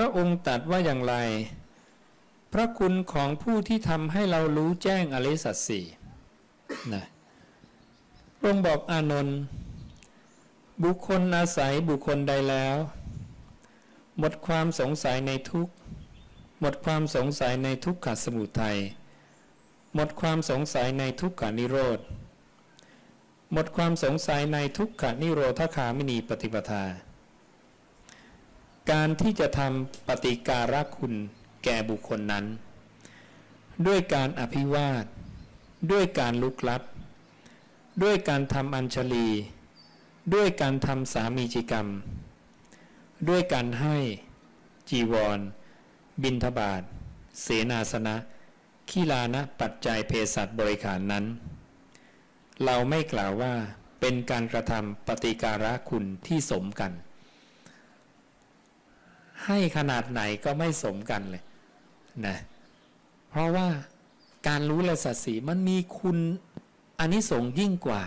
ระองค์ตรัสว่าอย่างไร พระคุณของผู้ที่ทำให้เรารู้แจ้งอริสัจสี่นะพระองค์บอกอานนท์บุคคลอาศัยบุคคลใดแล้ว หมดความสงสัยในทุกหมดความสงสัยในทุกขสมุทัยหมดความสงสัยในทุกขานิโรธ หมดความสงสัยในทุกขานิโรธคามินีปฏิปทา การที่จะทำปฏิการะคุณแก่บุคคลนั้น ด้วยการอภิวาท ด้วยการลุกลับ ด้วยการทำอัญชลี ด้วยการทำสามีจิกรรม ด้วยการให้จีวร บินทบาท เสนาสนะขีลานะปัจจัยเภสัชบริขารนั้น เราไม่กล่าวว่าเป็นการกระทำปฏิการะคุณที่สมกัน ให้ขนาดไหนก็ไม่สมกันเลยนะเพราะว่าการรู้และสัตสีมันมีคุณอันนี้สงยิ่งกว่า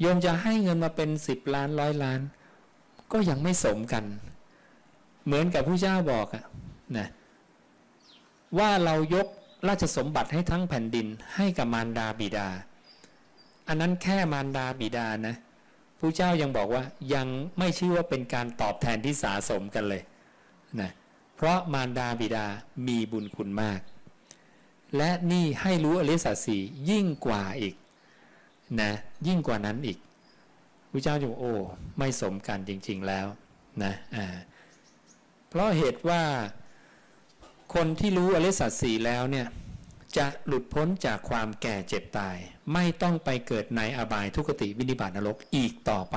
โยมจะให้เงินมาเป็นสิบล้านร้อยล้าน ก็ยังไม่สมกัน เหมือนกับผู้เจ้าบอกอะนะว่าเรายกราชสมบัติให้ทั้งแผ่นดินให้กับมารดาบิดา อันนั้นแค่มารดาบิดานะ ผู้เจ้ายังบอกว่ายังไม่ชื่อว่าเป็นการตอบแทนที่สาสมกันเลยนะเพราะมารดาบิดามีบุญคุณมาก และนี่ให้รู้อริสัจสียิ่งกว่าอีกนะยิ่งกว่านั้นอีกพระเจ้าจะบอกโอ้ไม่สมกันจริง ๆแล้วนะอ่าเพราะเหตุว่าคนที่รู้อริสัจสีแล้วเนี่ย จะหลุดพ้นจากความแก่เจ็บตาย ไม่ต้องไปเกิดในอบายทุกติวินิบาตนรกอีกต่อไป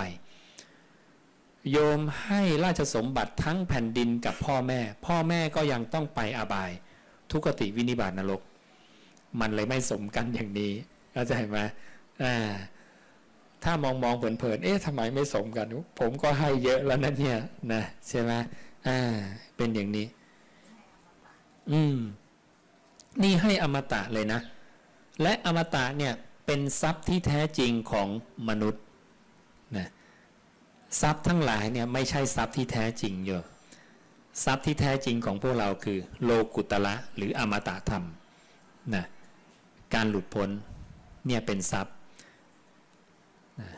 โยมให้ราชสมบัติทั้งแผ่นดินกับพ่อแม่ พ่อแม่ก็ยังต้องไปอบาย ทุกติวินิบาตนรก มันเลยไม่สมกันอย่างนี้เข้าใจไหมอ่าถ้ามองมองเผินๆ เอ๊ะทำไมไม่สมกัน ผมก็ให้เยอะแล้วนะเนี่ยนะใช่ไหมอ่า เป็นอย่างนี้ อืม นี่ให้อมตะเลยนะ และอมตะเนี่ยเป็นทรัพย์ที่แท้จริงของมนุษย์นะทรัพย์ทั้งหลายเนี่ยไม่ใช่ทรัพย์ที่แท้จริงโยทรัพย์ที่แท้จริงของพวกเราคือโลกุตละหรืออมตะธรรมนะการหลุดพ้นเนี่ยเป็นทรัพย์นะ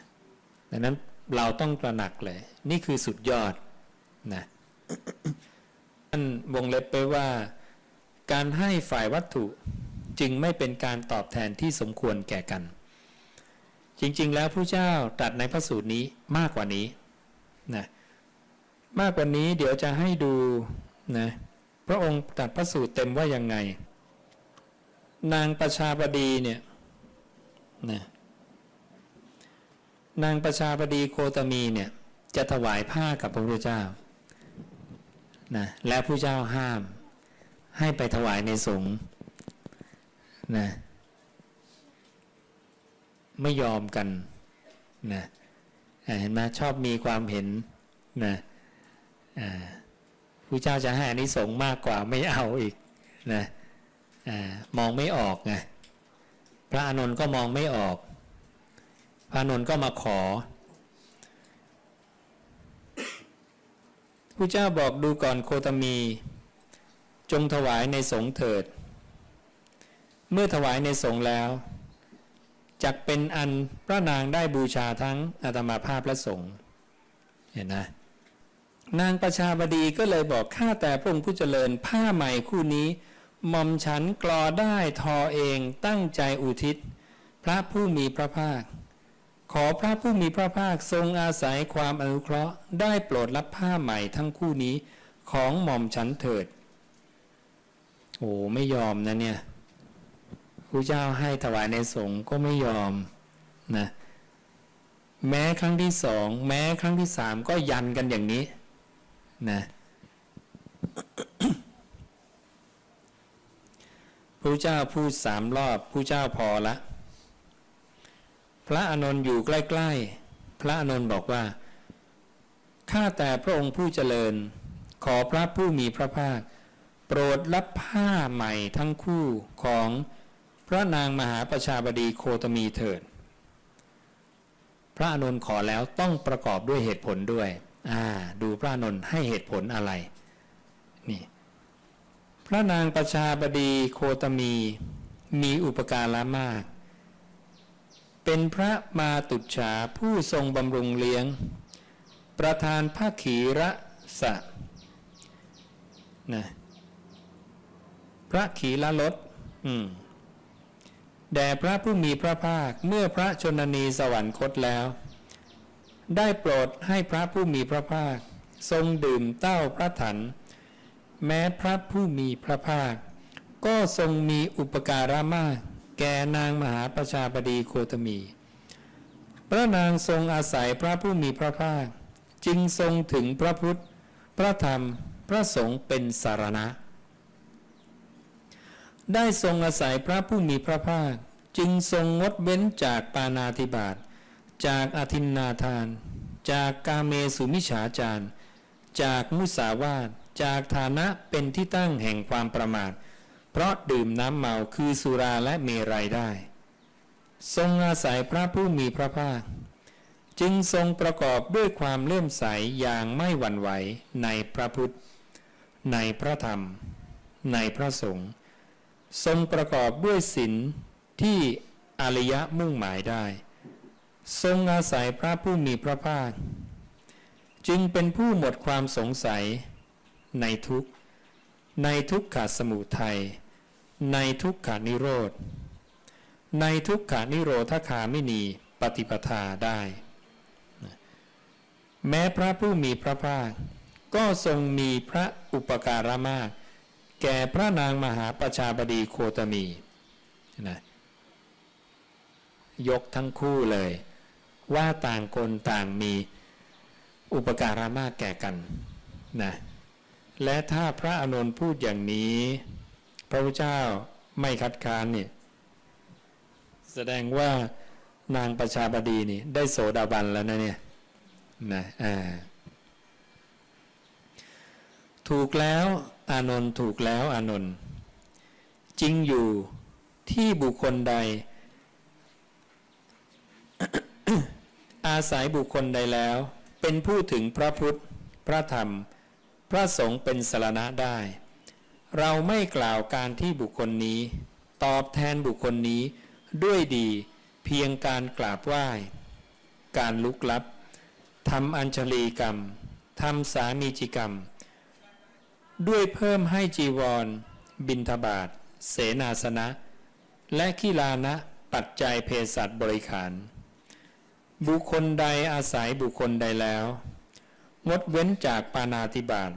ดังนั้นเราต้องตระหนักเลย นี่คือสุดยอดนะท่านวงเล็บไปว่า การให้ฝ่ายวัตถุจึงไม่เป็นการตอบแทนที่สมควรแก่กัน จริงๆ แล้วผู้เจ้าตรัสในพระสูตรนี้มากกว่านี้นะมากกว่านี้เดี๋ยวจะให้ดูนะพระองค์ตรัสพระสูตรเต็มว่ายังไง นางประชาบดีเนี่ยนะนางประชาบดีโคตมีเนี่ยจะถวายผ้ากับพระพุทธเจ้านะและผู้เจ้าห้าม ให้ไปถวายในสงฆ์นะไม่ยอมกันนะเห็นไหมชอบมีความเห็นนะอ่าผู้เจ้าจะให้อานิสงส์มากกว่าไม่เอาอีกนะอามองไม่ออกไงพระอานนท์ก็มองไม่ออก พระอานนท์ก็มาขอผู้เจ้าบอกดูก่อนโคตมี จงถวายในสงเถิด เมื่อถวายในสงแล้วจักเป็นอันพระนางได้บูชาทั้งอาตมาภาพและสงฆ์เห็นนะนางประชาบดีก็เลยบอกข้าแต่พระองค์ผู้เจริญผ้าใหม่คู่นี้หม่อมฉันกรอได้ทอเองตั้งใจอุทิศ พระผู้มีพระภาค ขอพระผู้มีพระภาคทรงอาศัยความอนุเคราะห์ได้โปรดรับผ้าใหม่ทั้งคู่นี้ของหม่อมฉันเถิด โอ้ไม่ยอมนะเนี่ยพระเจ้าให้ถวายในสงฆ์ก็ไม่ยอมนะแม้ครั้งที่สองแม้ครั้งที่สามก็ยันกันอย่างนี้นะพระเจ้าพูดสามรอบพระเจ้าพอละ พระอานนท์อยู่ใกล้ ๆ พระอานนท์บอกว่าข้าแต่พระองค์ผู้เจริญ ขอพระผู้มีพระภาค โปรดรับผ้าใหม่ทั้งคู่ของพระนางมหาประชาบดีโคตมีเถิด พระอานนท์ขอแล้วต้องประกอบด้วยเหตุผลด้วย อ่า ดูพระอานนท์ให้เหตุผลอะไร นี่ พระนางประชาบดีโคตมีมีอุปการะมาก เป็นพระมาตุจฉาผู้ทรงบำรุงเลี้ยง ประธานพระขีระสะนะ พระขีละลดแด่พระผู้มีพระภาคเมื่อพระชนนีสวรรคตแล้ว ได้โปรดให้พระผู้มีพระภาค ทรงดื่มเต้าพระถัน แม้พระผู้มีพระภาค ก็ทรงมีอุปการะมาก แก่นางมหาประชาบดีโคตมี พระนางทรงอาศัยพระผู้มีพระภาค จึงทรงถึงพระพุทธ พระธรรมพระสงฆ์เป็นสารณะ ได้ทรงอาศัยพระผู้มีพระภาค จึงทรงงดเว้นจากปานาธิบาตจากอาทินนาทาน จากกาเมสุมิฉาจารจากมุสาวาทจากฐานะเป็นที่ตั้งแห่งความประมาท เพราะดื่มน้ำเมาคือสุราและเมรัยได้ ทรงอาศัยพระผู้มีพระภาค จึงทรงประกอบด้วยความเลื่อมใสอย่างไม่หวั่นไหวในพระพุทธ ในพระธรรม ในพระสงฆ์ ทรงประกอบด้วยศีลที่อริยะมุ่งหมายได้ ทรงอาศัยพระผู้มีพระภาค จึงเป็นผู้หมดความสงสัย ในทุกในทุกขสมุทัยในทุกขานิโรธ ในทุกขานิโรธคาไม่นีปฏิปทาได้ แม้พระผู้มีพระภาค ก็ทรงมีพระอุปการะมาก แก่พระนางมหาประชาบดีโคตมีนะยกทั้งคู่เลย ว่าต่างคนต่างมีอุปการะมากแก่กันนะและถ้าพระอานนท์พูดอย่างนี้ พระพุทธเจ้าไม่คัดค้านเนี่ยแสดงว่านางประชาบดีนี่ได้โสดาบันแล้วนะเนี่ยนะอ่าถูกแล้ว อานนท์ถูกแล้วอานนท์จริงอยู่ที่บุคคลใด อาศัยบุคคลใดแล้ว เป็นผู้ถึงพระพุทธ พระธรรม พระสงฆ์เป็นสารณะได้ เราไม่กล่าวการที่บุคคลนี้ ตอบแทนบุคคลนี้ด้วยดีเพียงการกราบไหว้ การลุกลับทำอัญชลีกรรมทำสามีจิกรรม ด้วยเพิ่มให้จีวร บินทบาท เสนาสนะ และขีลานะปัจจัยเพศัตบริขาร บุคคลใดอาศัยบุคคลใดแล้ว งดเว้นจากปานาติบาต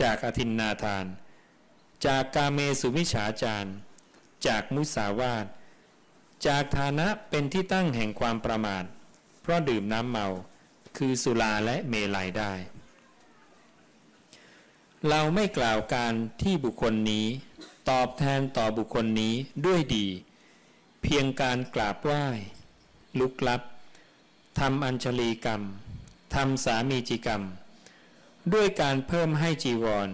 จากอธินนาทาน จากกาเมสุวิชาจารจากมุสาวาทจากฐานะเป็นที่ตั้งแห่งความประมาท เพราะดื่มน้ำเมา คือสุราและเมลัยได้ เราไม่กล่าวการที่บุคคลนี้ ตอบแทนต่อบุคคลนี้ด้วยดี เพียงการกราบไหว้ ลุกลับทำอัญชลีกรรมทำสามีจิกรรม ด้วยการเพิ่มให้จีวร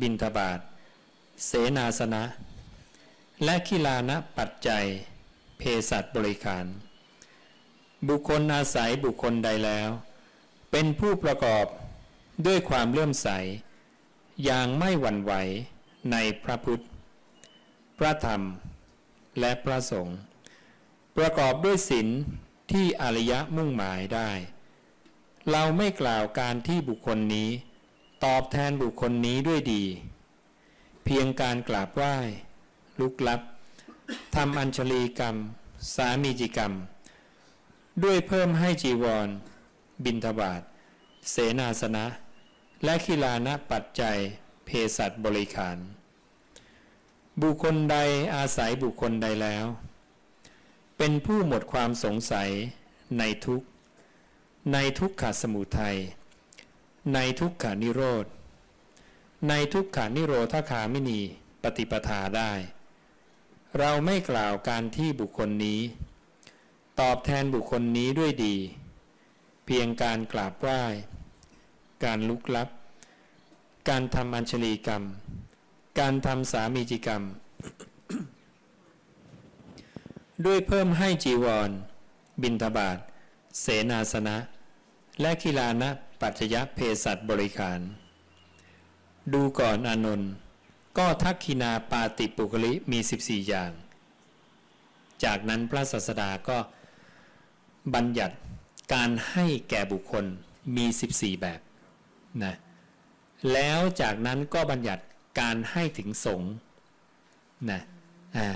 บินทบาทเสนาสนะ และคิลานะปัจจัยเพสัตบริการ บุคคลอาศัยบุคคลใดแล้ว เป็นผู้ประกอบด้วยความเลื่อมใส อย่างไม่หวั่นไหวในพระพุทธ พระธรรม และพระสงฆ์ประกอบด้วยศีลที่อริยะมุ่งหมายได้ เราไม่กล่าวการที่บุคคลนี้ ตอบแทนบุคคลนี้ด้วยดี เพียงการกราบไหว้ ลุกลับทำอัญชลีกรรม สามีจิกรรม ด้วยเพิ่มให้จีวร บินทบาท เสนาสนะ และคิลานะปัจจัยเพสัตบริขาร บุคคลใดอาศัยบุคคลใดแล้ว เป็นผู้หมดความสงสัยในทุกในทุกขสมุทัย ในทุกขานิโรธ ในทุกขานิโรธคามินีปฏิปทาได้ เราไม่กล่าวการที่บุคคลนี้ ตอบแทนบุคคลนี้ด้วยดี เพียงการกราบไหว้ การลุกลับ การทำอัญชลีกรรม การทำสามีจิกรรม ด้วยเพิ่มให้จีวร บินทบาท เสนาสนะ และคิลานะปัจจยเพศัตบริการ ดูก่อนอนนท์ก็ทักขินาปาติปุกลิมี 14 อย่าง จากนั้นพระศาสดาก็บัญญัติการให้แก่บุคคลมี 14 แบบ นะแล้วจากนั้นก็บัญญัติการให้ถึงสงฆ์นะอ่า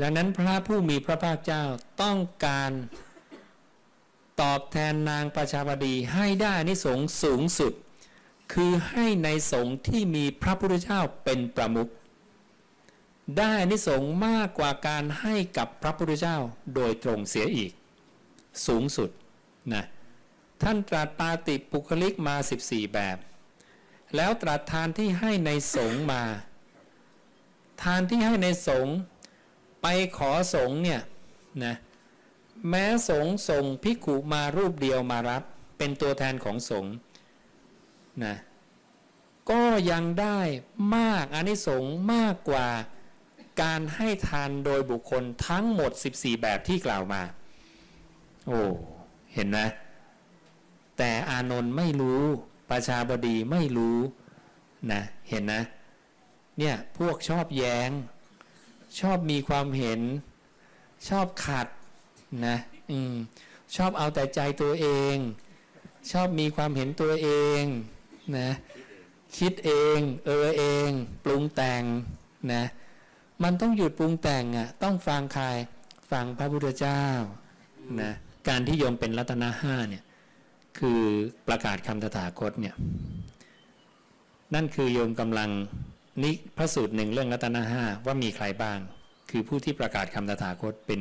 ดังนั้นพระผู้มีพระภาคเจ้าต้องการตอบแทนนางประชาบดีให้ได้นิสงส์สูงสุด คือให้ในสงฆ์ที่มีพระพุทธเจ้าเป็นประมุขได้นิสงส์มากกว่าการให้กับพระพุทธเจ้าโดยตรงเสียอีก สูงสุดนะ ท่านตรัสปาติปุคลิกมา 14 แบบ แล้วตรัสทานที่ให้ในสงมา ทานที่ให้ในสงไปขอสงเนี่ยนะแม้สงส่งภิกุมารูปเดียวมารับ เป็นตัวแทนของสงนะก็ยังได้มากอานิสงส์มากกว่าการให้ทานโดยบุคคลทั้งหมด 14 แบบที่กล่าวมา โอ้ เห็นไหม แต่อานนท์ไม่รู้ประชาบดีไม่รู้นะเห็นนะเนี่ยพวกชอบแยง้ง ชอบมีความเห็น ชอบขัดนะอืมชอบเอาแต่ใจตัวเอง ชอบมีความเห็นตัวเองนะคิดเอง เออเอง ปรุงแต่งนะมันต้องหยุดปรุงแต่งอะต้องฟังใครฟังพระพุทธเจ้านะการที่โยมเป็นรัตนห้าเนี่ย คือประกาศคำตถาคตเนี่ยนั่นคือโยมกำลังนิพระสูตรหนึ่งเรื่องรัตนห้าว่ามีใครบ้าง คือผู้ที่ประกาศคำตถาคตเป็น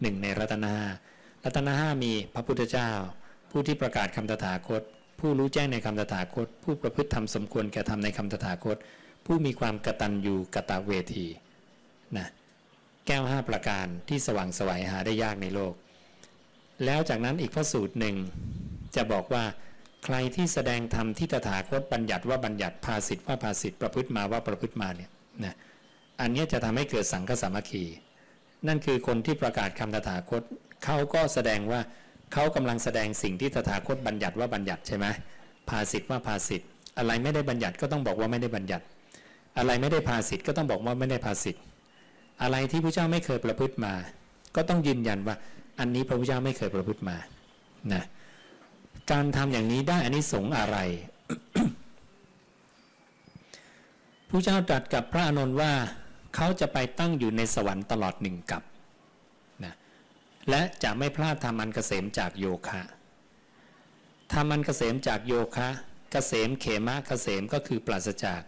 หนึ่งในรัตนห้ารัตนห้ามีพระพุทธเจ้า ผู้ที่ประกาศคำตถาคต ผู้รู้แจ้งในคำตถาคต ผู้ประพฤติธรรมสมควรแก่ธรรมในคำตถาคต ผู้มีความกตัญญูกตเวทีนะแก้วห้าประการที่สว่างไสวัยหาได้ยากในโลก แล้วจากนั้นอีกพระสูตรหนึ่ง จะบอกว่าใครที่แสดงธรรมที่ตถาคตบัญญัติว่าบัญญัติภาสิทธ์ว่าภาสิทธิ์ประพฤติมาว่าประพฤติมาเนี่ยนะอันนี้จะทำให้เกิดสังฆสามัคคี นั่นคือคนที่ประกาศคำตถาคตเขาก็แสดงว่าเขากำลังแสดงสิ่งที่ตถาคตบัญญัติว่าบัญญัติใช่ไหมภาสิทธิ์ว่าภาสิทธิ์อะไรไม่ได้บัญญัติก็ต้องบอกว่าไม่ได้บัญญัติ อะไรไม่ได้ภาสิทธิ์ก็ต้องบอกว่าไม่ได้ภาสิทธิ์อะไรที่พระเจ้าไม่เคยประพฤติมา ก็ต้องยืนยันว่าอันนี้พระพุทธเจ้าไม่เคยประพฤติมานะ การทำอย่างนี้ได้อันนี้สงอะไรผู้เจ้าตรัสกับพระอานนท์ว่าเขาจะไปตั้งอยู่ในสวรรค์ตลอดหนึ่งกับนะและจะไม่พลาดทำอันเกษมจากโยคะทำอันเกษมจากโยคะเกษมเขมะเกษมก็คือปราศจาก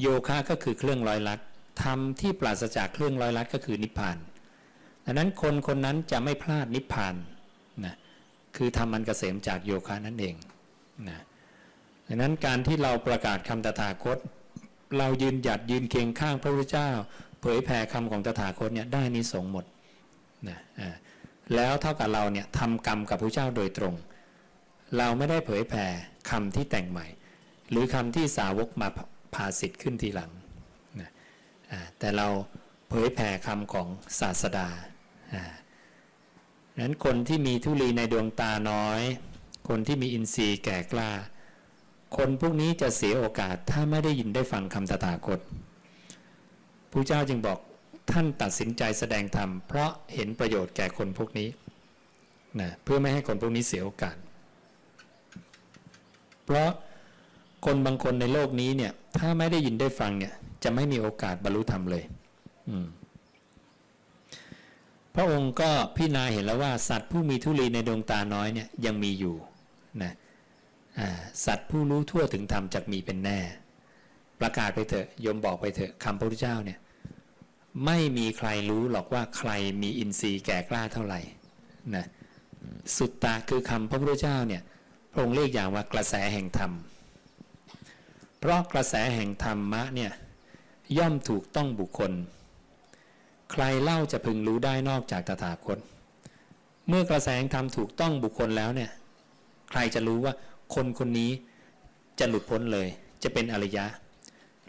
โยคะก็คือเครื่องร้อยลัดทำที่ปราศจากเครื่องร้อยลัดก็คือนิพพานดังนั้นคนคนนั้นจะไม่พลาดนิพพาน คือทำมันเกษมจากโยคะนั่นเองนะดังนั้นการที่เราประกาศคำตถาคต เรายืนหยัดยืนเคียงข้างพระพุทธเจ้า เผยแผ่คำของตถาคตเนี่ยได้นิสงหมดนะแล้วเท่ากับเราเนี่ยทำกรรมกับพระเจ้าโดยตรง เราไม่ได้เผยแผ่คำที่แต่งใหม่ หรือคำที่สาวกมาพาสิทธิ์ขึ้นทีหลังนะแต่เราเผยแผ่คำของศาสดา นั้นคนที่มีทุลีในดวงตาน้อย คนที่มีอินทรีย์แก่กล้า คนพวกนี้จะเสียโอกาสถ้าไม่ได้ยินได้ฟังคำตถาคตพระเจ้าจึงบอกท่านตัดสินใจแสดงธรรมเพราะเห็นประโยชน์แก่คนพวกนี้นะเพื่อไม่ให้คนพวกนี้เสียโอกาส เพราะคนบางคนในโลกนี้เนี่ย ถ้าไม่ได้ยินได้ฟังเนี่ย จะไม่มีโอกาสบรรลุธรรมเลย อืม พระองค์ก็พิจารณาเห็นแล้วว่าสัตว์ผู้มีทุลีในดวงตาน้อยเนี่ยยังมีอยู่นะสัตว์ผู้รู้ทั่วถึงธรรมจักมีเป็นแน่ ประกาศไปเถอะยมบอกไปเถอะคำพระพุทธเจ้าเนี่ยไม่มีใครรู้หรอกว่าใครมีอินทรีย์แก่กล้าเท่าไหร่นะสุตตะคือคำพระพุทธเจ้าเนี่ยพระองค์เรียกอย่างว่ากระแสแห่งธรรม เพราะกระแสแห่งธรรมะเนี่ยย่อมถูกต้องบุคคล ใครเล่าจะพึงรู้ได้นอกจากตถาคต เมื่อกระแสงธรรมถูกต้องบุคคลแล้วเนี่ย ใครจะรู้ว่าคนคนนี้จะหลุดพ้นเลย จะเป็นอริยะ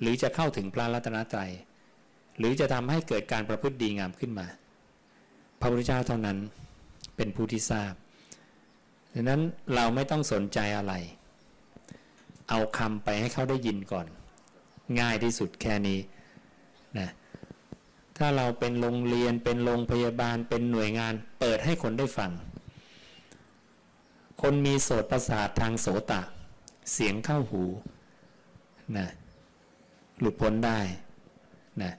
หรือจะเข้าถึงพระรัตนตรัย หรือจะทำให้เกิดการประพฤติดีงามขึ้นมา พระพุทธเจ้าเท่านั้นเป็นผู้ที่ทราบดังนั้นเราไม่ต้องสนใจอะไร เอาคำไปให้เขาได้ยินก่อน ง่ายที่สุดแค่นี้นะ ถ้าเราเป็นโรงเรียนเป็นโรงพยาบาลเป็นหน่วยงาน เปิดให้คนได้ฟัง คนมีโสตประสาททางโสตะ เสียงเข้าหูนะหลุดพ้นได้นะ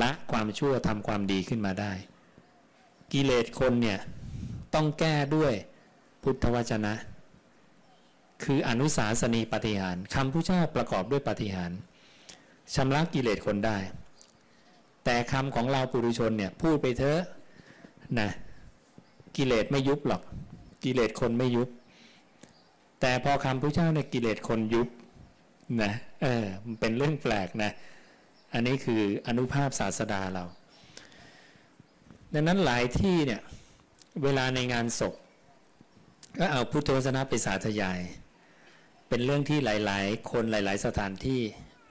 ละความชั่วทำความดีขึ้นมาได้ กิเลสคนเนี่ยต้องแก้ด้วยพุทธวจนะ คืออนุสาสนีปฏิหารคำพุทธเจ้าประกอบด้วยปฏิหารชำระกิเลสคนได้ แต่คำของเราปุถุชนเนี่ยพูดไปเถอะนะกิเลสไม่ยุบหรอก กิเลสคนไม่ยุบ แต่พอคำพุทธเจ้าในยกิเลสคนยุบนะเออมันเป็นเรื่องแปลกนะ อันนี้คืออนุภาพศาสดาเรา ดังนั้นหลายที่เนี่ยเวลาในงานศพ ก็เอาพุทธวจนะไปสาธยาย เป็นเรื่องที่หลาย ๆ คนหลาย ๆ สถานที่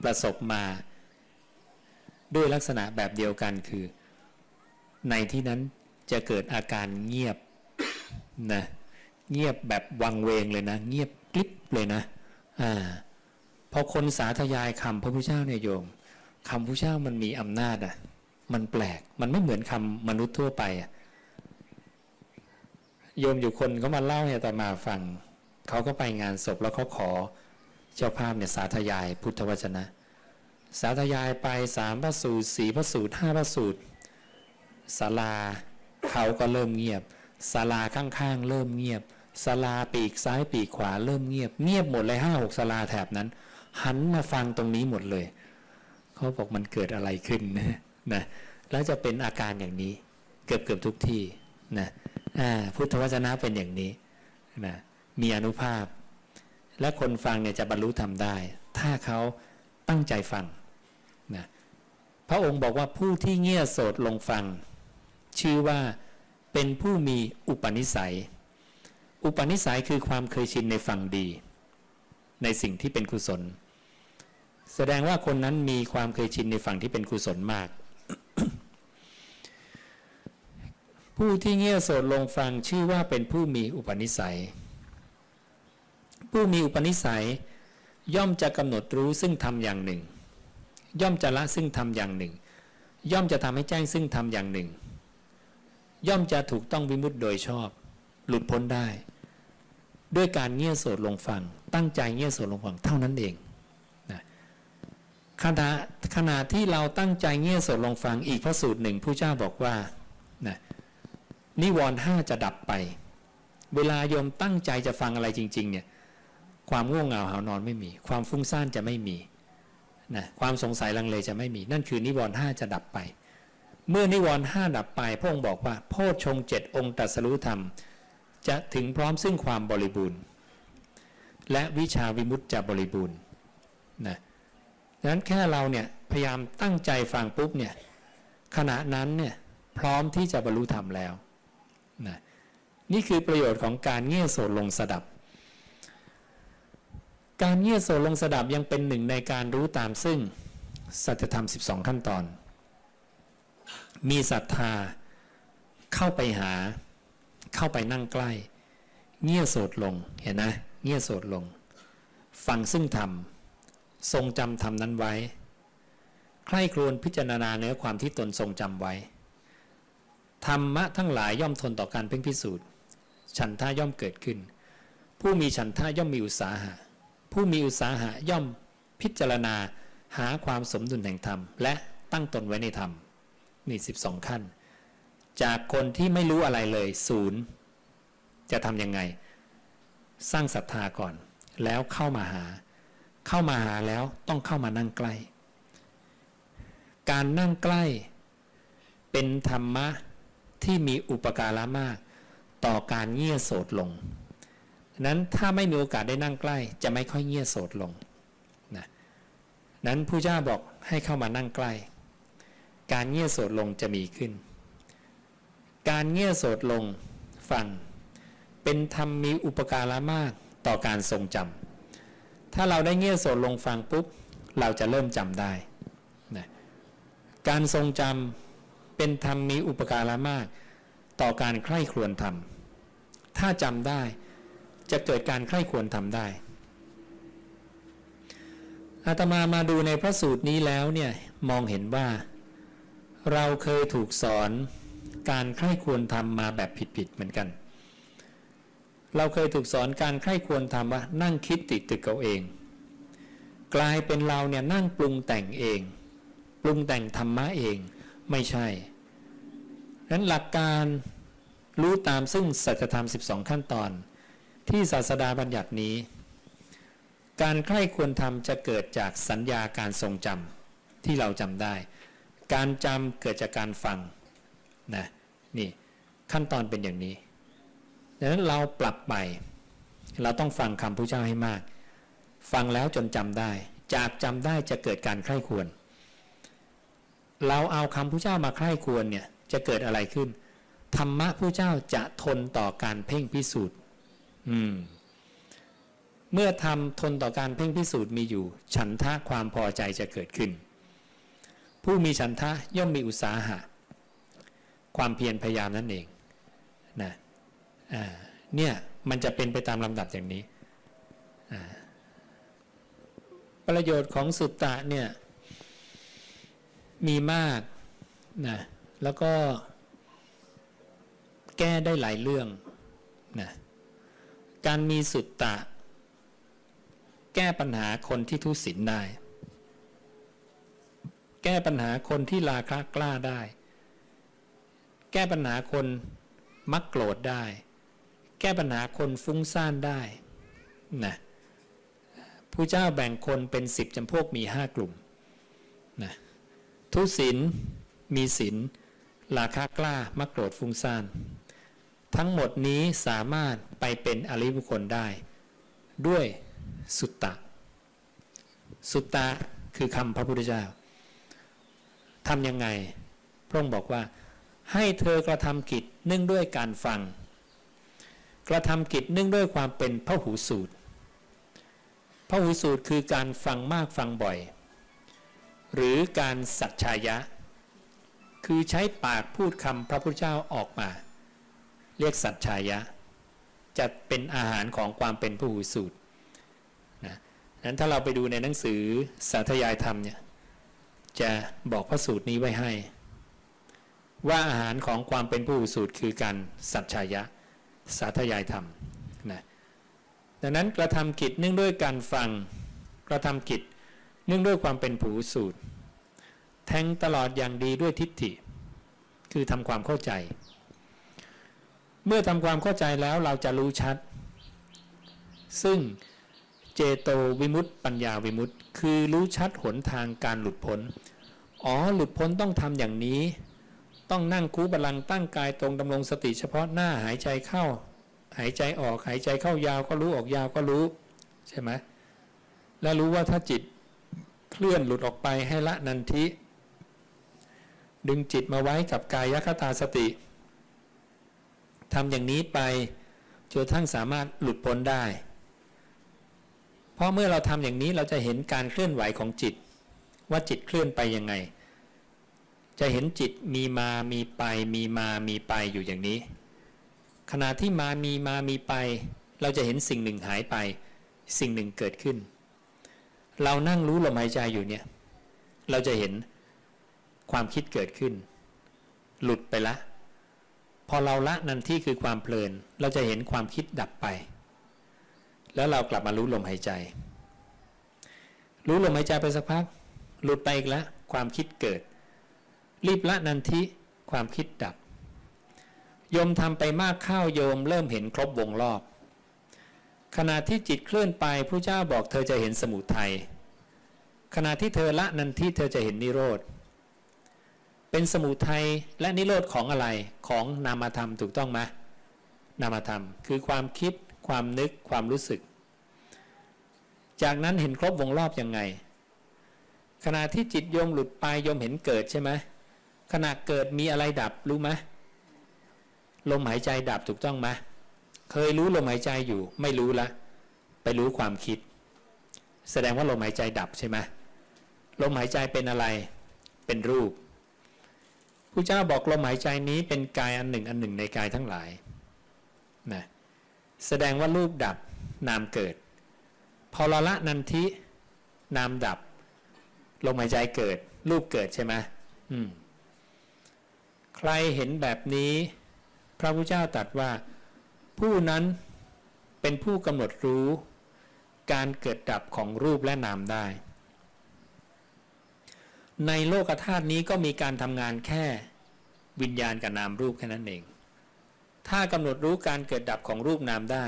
ประสบมา ด้วยลักษณะแบบเดียวกันคือ ในที่นั้นจะเกิดอาการเงียบนะเงียบแบบวังเวงเลยนะ เงียบกลิบเลยนะอ่าพอคนสาธยายคำพระพุทธเจ้าเนี่ยโยมคำพระพุทธเจ้ามันมีอำนาจอะ มันแปลก มันไม่เหมือนคำมนุษย์ทั่วไปอะ โยมอยู่คนก็มาเล่าให้อาตมาฟัง เขาก็ไปงานศพแล้วเขาขอเจ้าภาพเนี่ยสาธยายพุทธวจนะ สาธยายไปสามพระสูตรสี่พระสูตรห้าพระสูตรศาลาเขาก็เริ่มเงียบศาลาข้างๆ เริ่มเงียบศาลาปีกซ้ายปีกขวาเริ่มเงียบ เงียบหมดเลยห้าหกศาลาแถบนั้น หันมาฟังตรงนี้หมดเลย เขาบอกมันเกิดอะไรขึ้นนะแล้วจะเป็นอาการอย่างนี้ เกือบเกือบทุกที่นะพุทธวจนะเป็นอย่างนี้นะมีอนุภาพ และคนฟังเนี่ยจะบรรลุธรรมได้ ถ้าเขาตั้งใจฟัง พระองค์บอกว่าผู้ที่เงี่ยโสดลงฟัง ชื่อว่าเป็นผู้มีอุปนิสัย อุปนิสัยคือความเคยชินในฝั่งดี ในสิ่งที่เป็นกุศล แสดงว่าคนนั้นมีความเคยชินในฝั่งที่เป็นกุศลมาก ผู้ที่เงี่ยโสดลงฟังชื่อว่าเป็นผู้มีอุปนิสัย ผู้มีอุปนิสัยย่อมจะกำหนดรู้ซึ่งทำอย่างหนึ่ง ย่อมจะละซึ่งทำอย่างหนึ่ง ย่อมจะทำให้แจ้งซึ่งทำอย่างหนึ่ง ย่อมจะถูกต้องวิมุตติโดยชอบ หลุดพ้นได้ ด้วยการเงี่ยโสดลงฟัง ตั้งใจเงี่ยโสดลงฟังเท่านั้นเองนะขณะขณะที่เราตั้งใจเงี่ยโสดลงฟังอีกพระสูตรหนึ่งผู้เจ้าบอกว่านะนิวรณ์ห้าจะดับไป เวลาโยมตั้งใจจะฟังอะไรจริง ๆ เนี่ยความง่วงเหงาหานอนไม่มี ความฟุ้งซ่านจะไม่มี นะความสงสัยลังเลจะไม่มี นั่นคือนิวรณ์ห้าจะดับไป เมื่อนิวรณ์ห้าดับไปพระองค์บอกว่า โพชฌงเจ็ดองค์ตรัสรู้ธรรม จะถึงพร้อมซึ่งความบริบูรณ์ และวิชาวิมุตติจะบริบูรณ์นะดังนั้นแค่เราเนี่ยพยายามตั้งใจฟังปุ๊บเนี่ยขณะนั้นเนี่ยพร้อมที่จะบรรลุธรรมแล้วนะนี่คือประโยชน์ของการเงี่ยโสดลงสดับ การเงี่ยโสดลงสดับยังเป็นหนึ่งในการรู้ตามซึ่ง สัจธรรม 12 ขั้นตอน มีศรัทธา เข้าไปหา เข้าไปนั่งใกล้ เงี่ยโสดลงเห็นนะเงี่ยโสดลง ฟังซึ่งธรรม ทรงจำธรรมนั้นไว้ ใคร่ครวญพิจารณาเนื้อความที่ตนทรงจำไว้ ธรรมะทั้งหลายย่อมทนต่อการเพ่งพิสูจน์ ฉันท่าย่อมเกิดขึ้น ผู้มีฉันท่าย่อมมีอุตสาหะ ผู้มีอุตสาหะย่อมพิจารณาหาความสมดุลแห่งธรรม และตั้งตนไว้ในธรรมนี่สิบสองขั้น จากคนที่ไม่รู้อะไรเลยศูนย์จะทำยังไง สร้างศรัทธาก่อน แล้วเข้ามาหา เข้ามาหาแล้วต้องเข้ามานั่งใกล้ การนั่งใกล้ เป็นธรรมะที่มีอุปการะมาก ต่อการเงี่ยโสดลง นั้นถ้าไม่มีโอกาสได้นั่งใกล้ จะไม่ค่อยเงียโสดลงนะนั้นผู้เจ้าบอกให้เข้ามานั่งใกล้ การเงียโสดลงจะมีขึ้น การเงียโสดลงฟังเป็นธรรมมีอุปการะมากต่อการทรงจำถ้าเราได้เงียโสดลงฟังปุ๊บเราจะเริ่มจำได้นะการทรงจำเป็นธรรมมีอุปการะมาก ต่อการใคร่ครวญธรรม ถ้าจำได้ จะเกิดการใคร่ควรทำได้อาตมามาดูในพระสูตรนี้แล้วเนี่ยมองเห็นว่า เราเคยถูกสอนการใคร่ควรทำมาแบบผิดๆเหมือนกัน เราเคยถูกสอนการใคร่ควรทำว่านั่งคิดติดตึกเอาเอง กลายเป็นเราเนี่ยนั่งปรุงแต่งเอง ปรุงแต่งธรรมะเองไม่ใช่นั้นหลักการรู้ตามซึ่งสัจธรรม 12 ขั้นตอน ที่ศาสดาบัญญัตินี้ การใคร่ควรทำจะเกิดจากสัญญาการทรงจำที่เราจำได้ การจำเกิดจากการฟังนะนี่ขั้นตอนเป็นอย่างนี้ดังนั้นเราปรับไปเราต้องฟังคำพระเจ้าให้มาก ฟังแล้วจนจำได้ จากจำได้จะเกิดการใคร่ควร เราเอาคำพระเจ้ามาใคร่ควรเนี่ยจะเกิดอะไรขึ้นธรรมะพระเจ้าจะทนต่อการเพ่งพิสูจน์ อืม เมื่อทำทนต่อการเพ่งพิสูจน์มีอยู่ ฉันทะความพอใจจะเกิดขึ้น ผู้มีฉันทะย่อมมีอุตสาหะ ความเพียรพยายามนั่นเองนะอ่าเนี่ยมันจะเป็นไปตามลำดับอย่างนี้ ประโยชน์ของสุตตะเนี่ยมีมากนะแล้วก็แก้ได้หลายเรื่องนะ การมีสุตตะ แก้ปัญหาคนที่ทุศีลได้ แก้ปัญหาคนที่ราคะกล้าได้ แก้ปัญหาคนมักโกรธได้ แก้ปัญหาคนฟุ้งซ่านได้นะผู้เจ้าแบ่งคนเป็นสิบจำพวกมีห้ากลุ่มนะทุศีลมีศีลราคะกล้ามักโกรธฟุ้งซ่าน ทั้งหมดนี้สามารถไปเป็นอริบุคคลได้ ด้วยสุตตะ สุตตะคือคำพระพุทธเจ้าทำยังไง พระองค์บอกว่า ให้เธอกระทำกิจเนื่องด้วยการฟัง กระทำกิจเนื่องด้วยความเป็นพระหูสูตรพระหูสูตรคือการฟังมากฟังบ่อย หรือการสัจชายะ คือใช้ปากพูดคำพระพุทธเจ้าออกมา เรียกสัจชายะ จะเป็นอาหารของความเป็นพระหูสูตรนะนั้นถ้าเราไปดูในหนังสือสาธยายธรรมเนี่ยจะบอกพระสูตรนี้ไว้ให้ ว่าอาหารของความเป็นผู้หูสูตรคือการสัจชายะ สาธยายธรรมนะดังนั้นกระทำกิจเนื่องด้วยการฟังกระทำกิจเนื่องด้วยความเป็นผู้สูตร แทงตลอดอย่างดีด้วยทิฏฐิ คือทำความเข้าใจ เมื่อทำความเข้าใจแล้วเราจะรู้ชัด ซึ่งเจโตวิมุตติปัญญาวิมุตติคือรู้ชัดหนทางการหลุดพ้น อ๋อหลุดพ้นต้องทำอย่างนี้ ต้องนั่งคูบาลังตั้งกายตรงดำรงสติเฉพาะหน้าหายใจเข้า หายใจออกหายใจเข้ายาวก็รู้ออกยาวก็รู้ ใช่ไหมและรู้ว่าถ้าจิตเคลื่อนหลุดออกไปให้ละนันทิ ดึงจิตมาไว้กับกายคตาสติ ทำอย่างนี้ไปจนทั้งสามารถหลุดพ้นได้ เพราะเมื่อเราทำอย่างนี้เราจะเห็นการเคลื่อนไหวของจิต ว่าจิตเคลื่อนไปยังไง จะเห็นจิตมีมามีไปมีมามีไปอยู่อย่างนี้ ขณะที่มามีมามีไป เราจะเห็นสิ่งหนึ่งหายไป สิ่งหนึ่งเกิดขึ้น เรานั่งรู้ลมหายใจอยู่เนี่ย เราจะเห็นความคิดเกิดขึ้น หลุดไปละ อเราละนันที่คือความเพลิน เราจะเห็นความคิดดับไป แล้วเรากลับมารู้ลมหายใจ รู้ลมหายใจไปสักพัก หลุดไปอีกแล้วความคิดเกิด รีบละนันทิความคิดดับ โยมทำไปมากข้าวโยมเริ่มเห็นครบวงรอบ ขณะที่จิตเคลื่อนไปพระเจ้าบอกเธอจะเห็นสมุทัยขณะที่เธอละนันทิเธอจะเห็นนิโรธ เป็นสมุทัยและนิโรธของอะไรของนามธรรมถูกต้องไหมนามธรรม คือความคิดความนึกความรู้สึก จากนั้นเห็นครบวงรอบยังไง ขณะที่จิตโยมหลุดไปโยมเห็นเกิดใช่ไหมขณะเกิดมีอะไรดับรู้ไหมลมหายใจดับถูกต้องไหมเคยรู้ลมหายใจอยู่ ไม่รู้ละ ไปรู้ความคิด แสดงว่าลมหายใจดับใช่ไหมลมหายใจเป็นอะไร เป็นรูป ผู้เจ้าบอกลมหายใจนี้เป็นกายอันหนึ่งอันหนึ่งในกายทั้งหลายนะแสดงว่ารูปดับนามเกิด พอละละนันทินามดับ ลมหายใจเกิด รูปเกิดใช่ไหมอืมใครเห็นแบบนี้ พระพุทธเจ้าตรัสว่า ผู้นั้นเป็นผู้กำหนดรู้ การเกิดดับของรูปและนามได้ ในโลกธาตุนี้ก็มีการทำงานแค่วิญญาณกับนามรูปแค่นั้นเอง ถ้ากำหนดรู้การเกิดดับของรูปนามได้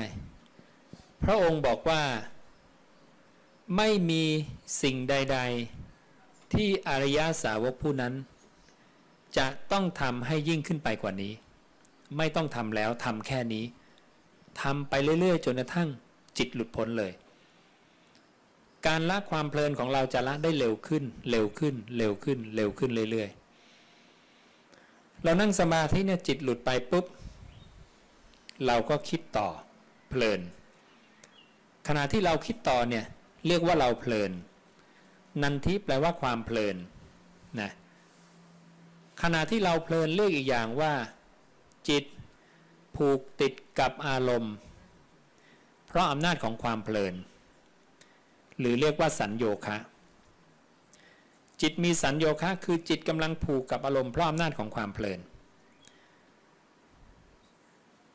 พระองค์บอกว่า ไม่มีสิ่งใด ๆ ที่อริยสาวกผู้นั้น จะต้องทำให้ยิ่งขึ้นไปกว่านี้ ไม่ต้องทำแล้วทำแค่นี้ทำไปเรื่อย ๆ จนกระทั่งจิตหลุดพ้นเลย การละความเพลินของเราจะละได้เร็วขึ้น เร็วขึ้น เร็วขึ้น เร็วขึ้นเรื่อยๆ เรานั่งสมาธิเนี่ยจิตหลุดไปปุ๊บ เราก็คิดต่อ เพลิน ขณะที่เราคิดต่อเนี่ยเรียกว่าเราเพลิน นันทิแปลว่าความเพลินนะขณะที่เราเพลินเรียกอีกอย่างว่า จิตผูกติดกับอารมณ์ เพราะอำนาจของความเพลิน หรือเรียกว่าสัญโยคะจิตมีสัญโยคะคือจิตกำลังผูกกับอารมณ์เพราะอำนาจของความเพลิน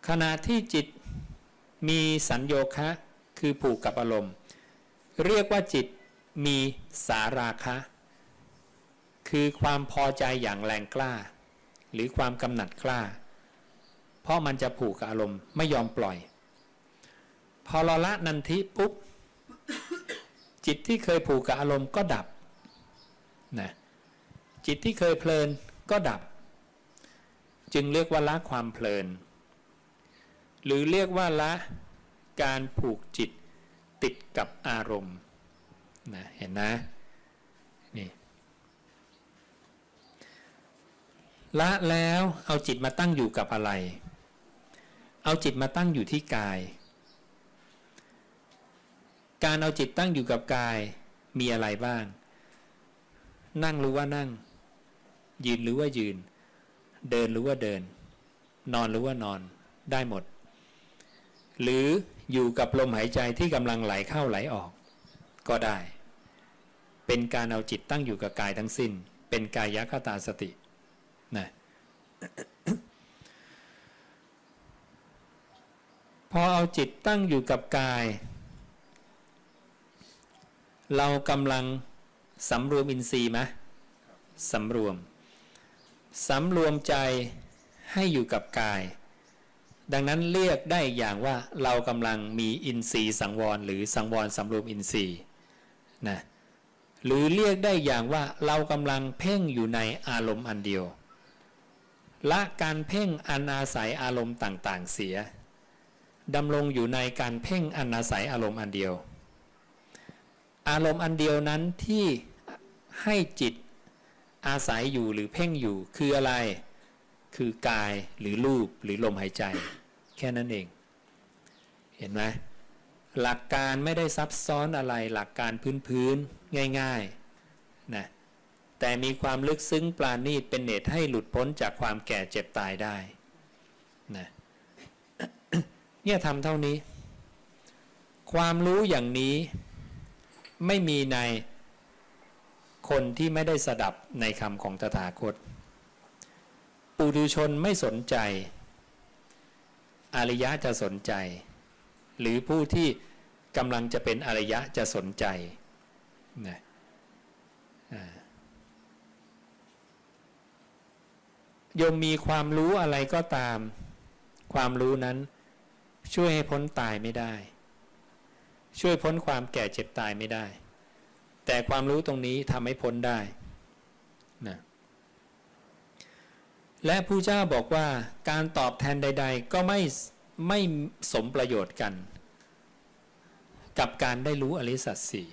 ขณะที่จิตมีสัญโยคะคือผูกกับอารมณ์ เรียกว่าจิตมีสาราคะ คือความพอใจอย่างแรงกล้า หรือความกำหนัดกล้า เพราะมันจะผูกกับอารมณ์ไม่ยอมปล่อย พอเราละนันทิปุ๊บ จิตที่เคยผูกกับอารมณ์ก็ดับนะจิตที่เคยเพลินก็ดับ จึงเรียกว่าละความเพลิน หรือเรียกว่าละการผูกจิตติดกับอารมณ์นะเห็นนะนี่ละแล้วเอาจิตมาตั้งอยู่กับอะไร เอาจิตมาตั้งอยู่ที่กาย การเอาจิตตั้งอยู่กับกายมีอะไรบ้าง นั่งรือว่านั่ง ยืนรือว่ายืน เดินรือว่าเดิน นอนรือว่านอนได้หมด หรืออยู่กับลมหายใจที่กำลังไหลเข้าไหลออก ก็ได้ เป็นการเอาจิตตั้งอยู่กับกายทั้งสิ้น เป็นกายคตาสตินะพอเอาจิตตั้งอยู่กับกาย เรากำลังสำรวมอินทรีย์ไหมสำรวมสำรวมใจให้อยู่กับกาย ดังนั้นเรียกได้อย่างว่าเรากำลังมีอินทรีย์สังวร หรือสังวรสำรวมอินทรีย์นะหรือเรียกได้อย่างว่าเรากำลังเพ่งอยู่ในอารมณ์อันเดียว ละการเพ่งอันอาศัยอารมณ์ต่างๆ เสียดำรงอยู่ในการเพ่งอันอาศัยอารมณ์อันเดียว อารมณ์อันเดียวนั้นที่ให้จิตอาศัยอยู่หรือเพ่งอยู่คืออะไร คือกายหรือรูปหรือลมหายใจ แค่นั้นเอง เห็นไหมหลักการไม่ได้ซับซ้อนอะไรหลักการพื้นๆง่ายๆนะแต่มีความลึกซึ้งปราณีตเป็นเหตุให้หลุดพ้นจากความแก่เจ็บตายได้นะเนี่ยทำเท่านี้ ความรู้อย่างนี้ ไม่มีในคนที่ไม่ได้สดับในคำของตถาคต ปุถุชนไม่สนใจ อริยะจะสนใจ หรือผู้ที่กำลังจะเป็นอริยะจะสนใจนะโยมมีความรู้อะไรก็ตาม ความรู้นั้นช่วยให้พ้นตายไม่ได้ ช่วยพ้นความแก่เจ็บตายไม่ได้ แต่ความรู้ตรงนี้ทำให้พ้นได้นะและผู้เจ้าบอกว่าการตอบแทนใด ๆ ก็ไม่ไม่สมประโยชน์กัน กับการได้รู้อริสัตสี